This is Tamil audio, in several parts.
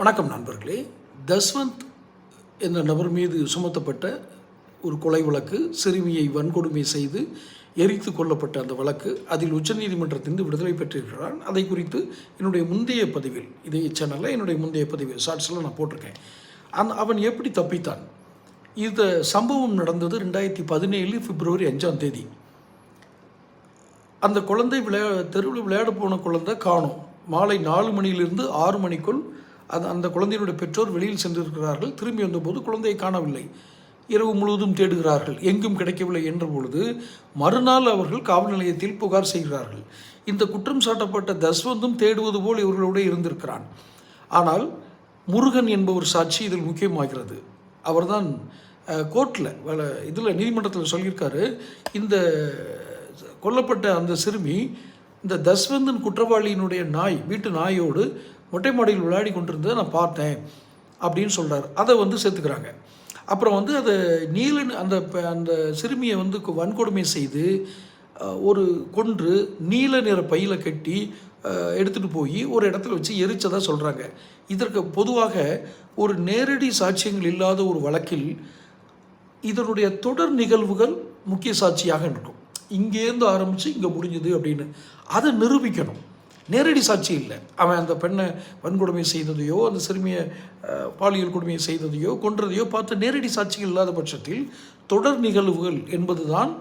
வணக்கம் நண்பர்களே. தஸ்வந்த் என்ற நபர் மீது சுமத்தப்பட்ட ஒரு கொலை வழக்கு சிறுமியை வன்கொடுமை செய்து எரித்து கொல்லப்பட்ட அந்த வழக்கு அதில் உச்சநீதிமன்றத்திலிருந்து விடுதலை பெற்றிருக்கிறான் அதை குறித்து என்னுடைய முந்தைய பதிவில் இதே சேனலில் என்னுடைய முந்தைய பதிவு ஷார்ட்ஸில் நான் போட்டிருக்கேன். அந்த அவன் எப்படி தப்பித்தான்? இந்த சம்பவம் நடந்தது ரெண்டாயிரத்தி பதினேழு பிப்ரவரி அஞ்சாம் தேதி. அந்த குழந்தை விளையா தெருவில் விளையாட போன குழந்தை காணும். மாலை நாலு மணியிலிருந்து ஆறு மணிக்குள் அது அந்த குழந்தையினுடைய பெற்றோர் வெளியில் சென்றிருக்கிறார்கள். திரும்பி வந்தபோது குழந்தையை காணவில்லை. இரவு முழுவதும் தேடுகிறார்கள். எங்கும் கிடைக்கவில்லை என்ற பொழுது மறுநாள் அவர்கள் காவல் நிலையத்தில் புகார் செய்கிறார்கள். இந்த குற்றம் சாட்டப்பட்ட தஸ்வந்தும் தேடுவது போல் இவர்களோடு இருந்திருக்கிறான். ஆனால் முருகன் என்பவர் சாட்சி இதில் முக்கியமாகிறது. அவர்தான் கோர்ட்டில் இதில் நீதிமன்றத்தில் சொல்லியிருக்காரு. இந்த கொல்லப்பட்ட அந்த சிறுமி இந்த தஸ்வந்தன் குற்றவாளியினுடைய நாய் வீட்டு நாயோடு மொட்டை மாடியில் விளையாடி கொண்டிருந்ததை நான் பார்த்தேன் அப்படின்னு சொல்கிறார் அதை வந்து சேர்த்துக்கிறாங்க. அப்புறம் வந்து அதை நீலன் அந்த அந்த சிறுமியை வந்து வன்கொடுமை செய்து ஒரு கொன்று நீல நிற பையில் கட்டி எடுத்துகிட்டு போய் ஒரு இடத்துல வச்சு எரிச்சதாக சொல்கிறாங்க இதற்கு பொதுவாக ஒரு நேரடி சாட்சியங்கள் இல்லாத ஒரு வழக்கில் இதனுடைய தொடர் நிகழ்வுகள் முக்கிய சாட்சியாக இருக்கும். இங்கேருந்து ஆரம்பித்து இங்கே முடிஞ்சது அப்படின்னு. அதை நிரூபிக்கணும். நேரடி சாட்சி இல்லை. அவன் அந்த பெண்ணை வன்கொடுமை செய்ததையோ அந்த சிறுமியை பாலியல் கொடுமையை செய்ததையோ கொன்றதையோ பார்த்து நேரடி சாட்சிகள் இல்லாத பட்சத்தில் தொடர் நிகழ்வுகள் என்பதுதான்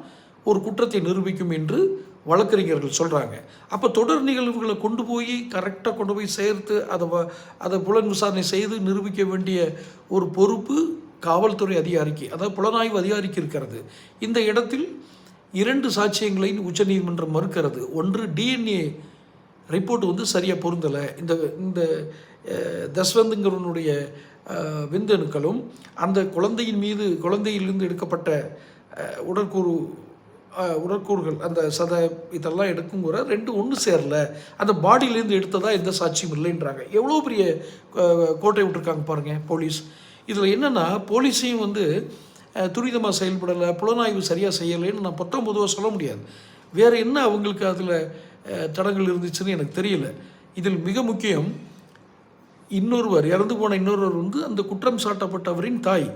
ஒரு குற்றத்தை நிரூபிக்கும் என்று வழக்கறிஞர்கள் சொல்கிறாங்க அப்போ தொடர் நிகழ்வுகளை கொண்டு போய் கரெக்டாக கொண்டு போய் சேர்த்து அதை வ- அதை புலன் விசாரணை செய்து நிரூபிக்க வேண்டிய ஒரு பொறுப்பு காவல்துறை அதிகாரிக்கு அதாவது புலனாய்வு அதிகாரிக்கு இருக்கிறது. இந்த இடத்தில் இரண்டு சாட்சியங்களை உச்சநீதிமன்றம் மறுக்கிறது. ஒன்று டிஎன்ஏ ரிப்போர்ட் வந்து சரியாக பொருந்தலை. இந்த இந்த தஸ்வந்துங்கிறவனுடைய விந்தணுக்களும் அந்த குழந்தையின் மீது குழந்தையிலிருந்து எடுக்கப்பட்ட உடற்கூறு உடற்கூறுகள் அந்த சத இதெல்லாம் எடுக்குங்கிற ரெண்டு ஒன்று சேரல. அந்த பாடியிலேருந்து எடுத்ததா எந்த சாட்சியும் இல்லைன்றாங்க. எவ்வளோ பெரிய கோட்டை விட்டுருக்காங்க பாருங்கள் போலீஸ். இதில் என்னென்னா போலீஸையும் வந்து துரிதமாக செயல்படலை புலனாய்வு சரியாக செய்யலைன்னு நான் பொத்தம் பொதுவாக சொல்ல முடியாது. வேறு என்ன அவங்களுக்கு அதில் தடங்கள் இருந்துச்சுன்னு எனக்கு தெரியல. இதில் மிக முக்கியம் இன்னொருவர் இறந்து போன இன்னொருவர் வந்து அந்த குற்றம் சாட்டப்பட்டவரின் தாய்.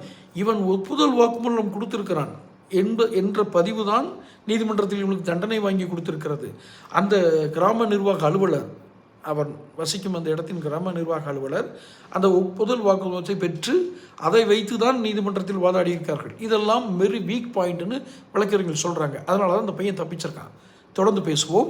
இவன் ஒப்புதல் வாக்குமூலம் கொடுத்திருக்கிறான். என்ப என்ற பதிவு தான் நீதிமன்றத்தில் இவனுக்கு தண்டனை வாங்கி கொடுத்திருக்கிறது. அந்த கிராம நிர்வாக அலுவலர் அவன் வசிக்கும் அந்த இடத்தின் கிராம நிர்வாக அலுவலர் அந்த ஒப்புதல் வாக்குமூலத்தை பெற்று அதை வைத்து தான் நீதிமன்றத்தில் வாதாடியிருக்கார்கள் இதெல்லாம் வெரி வீக் பாயிண்ட்னு வழக்கறிஞர்கள் சொல்கிறாங்க அதனால தான் அந்த பையன் தப்பிச்சிருக்கான். தொடர்ந்து பேசுவோம்.